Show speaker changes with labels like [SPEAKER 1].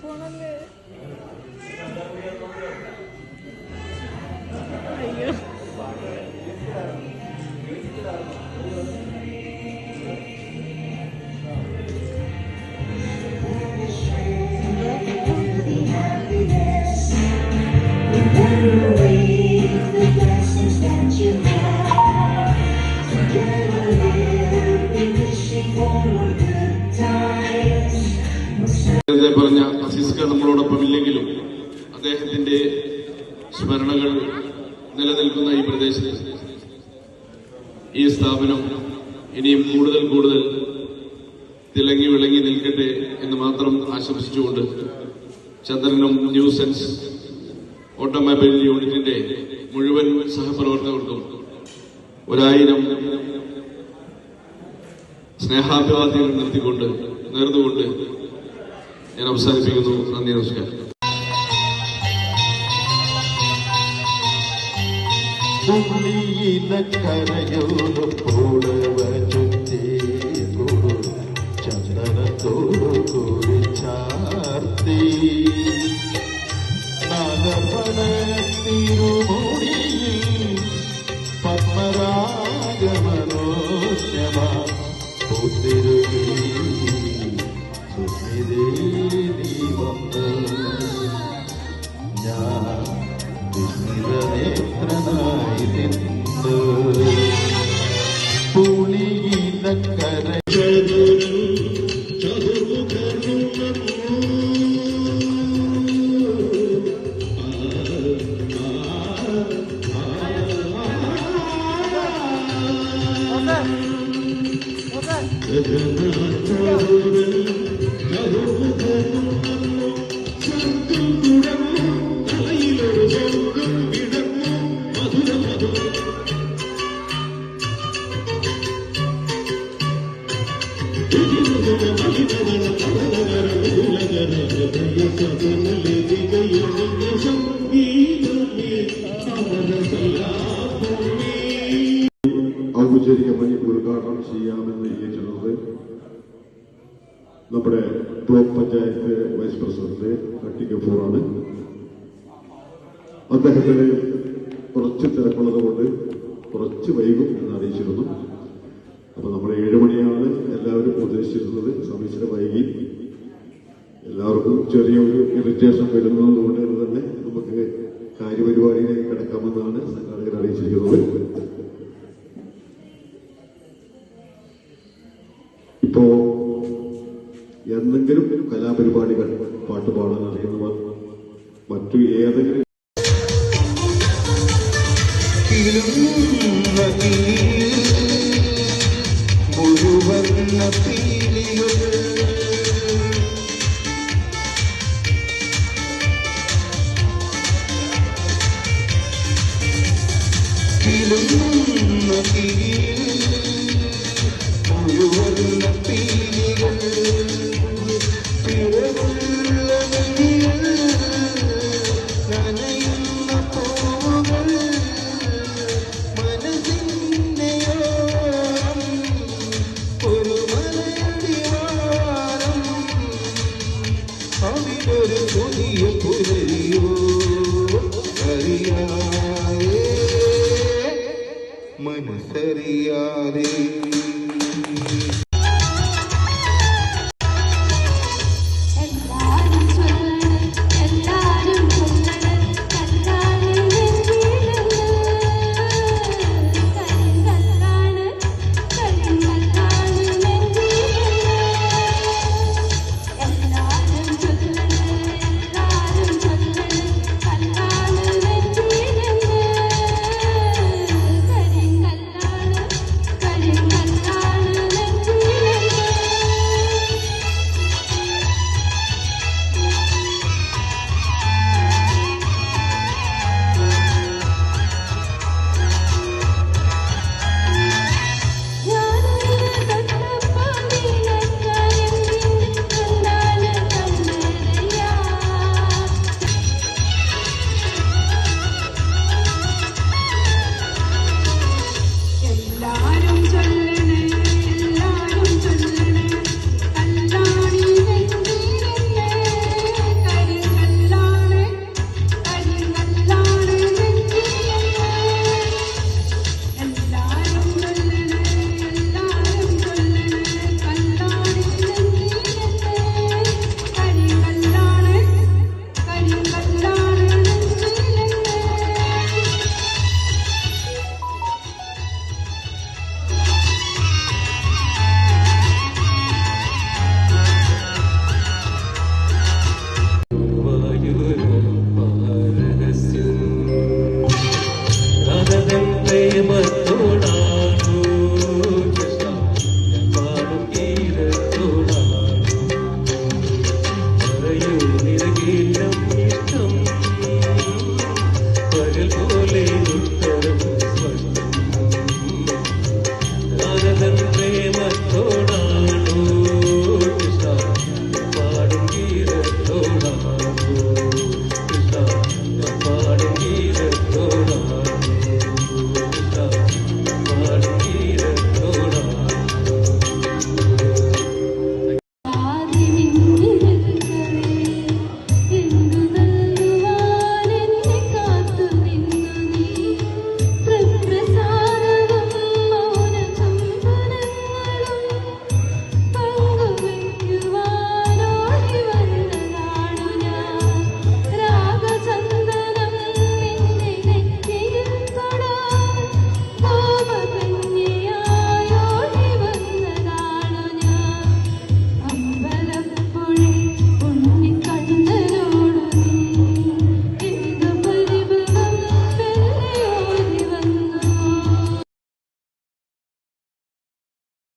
[SPEAKER 1] 좋아하는 데. 아이 고. ഇക്ക നമ്മളോടൊപ്പം ഇല്ലെങ്കിലും അദ്ദേഹത്തിന്റെ സ്മരണകൾ നിലനിൽക്കുന്ന ഈ പ്രദേശത്ത് ഈ സ്ഥാപനം ഇനിയും കൂടുതൽ കൂടുതൽ തിളങ്ങി വിളങ്ങി നിൽക്കട്ടെ എന്ന് മാത്രം ആശംസിച്ചുകൊണ്ട് ചന്ദ്രനും ന്യൂസെൻസ് ഓട്ടോമൊബൈൽ യൂണിറ്റിന്റെ മുഴുവൻ സഹപ്രവർത്തകർക്കും ഒരായിരം സ്നേഹാഭിവാദ്യങ്ങൾ നിർത്തിക്കൊണ്ട് നേർന്നുകൊണ്ട് ഞാൻ അവസാനിപ്പിക്കുന്നു നന്ദി നമസ്കാരം
[SPEAKER 2] കരയോട് പൂടവ വിസ്മിതനേത്രനായി
[SPEAKER 3] ഔപചാരികമായി ഉദ്ഘാടനം ചെയ്യാമെന്ന് നിശ്ചയിച്ചിരുന്നത് നമ്മുടെ ബ്ലോക്ക് പഞ്ചായത്ത് വൈസ് പ്രസിഡന്റ് കട്ടി കപൂറാണ് അദ്ദേഹത്തിന് കുറച്ച് തിരക്കുള്ളത് കൊണ്ട് കുറച്ച് വൈകും എന്ന് അറിയിച്ചിരുന്നു. അപ്പൊ നമ്മൾ ഏഴുമണിയാണ് ചെറിയൊരു ഇറിറ്റേഷൻ വരുന്നത് കൊണ്ട് തന്നെ നമുക്ക് കാര്യപരിപാടിയിലേക്ക് കിടക്കാമെന്നാണ് സംഘാടകർ അറിയിച്ചിരിക്കുന്നത്. ഇപ്പോ എന്തെങ്കിലും കലാപരിപാടികൾ പാട്ട് പാടാൻ അറിയുന്നവർ മറ്റു ഏതെങ്കിലും
[SPEAKER 2] മുഴുവന്ന കിളുന്ന തീയിൽ മുഴുവന്ന പീലികൾ பெரியாரே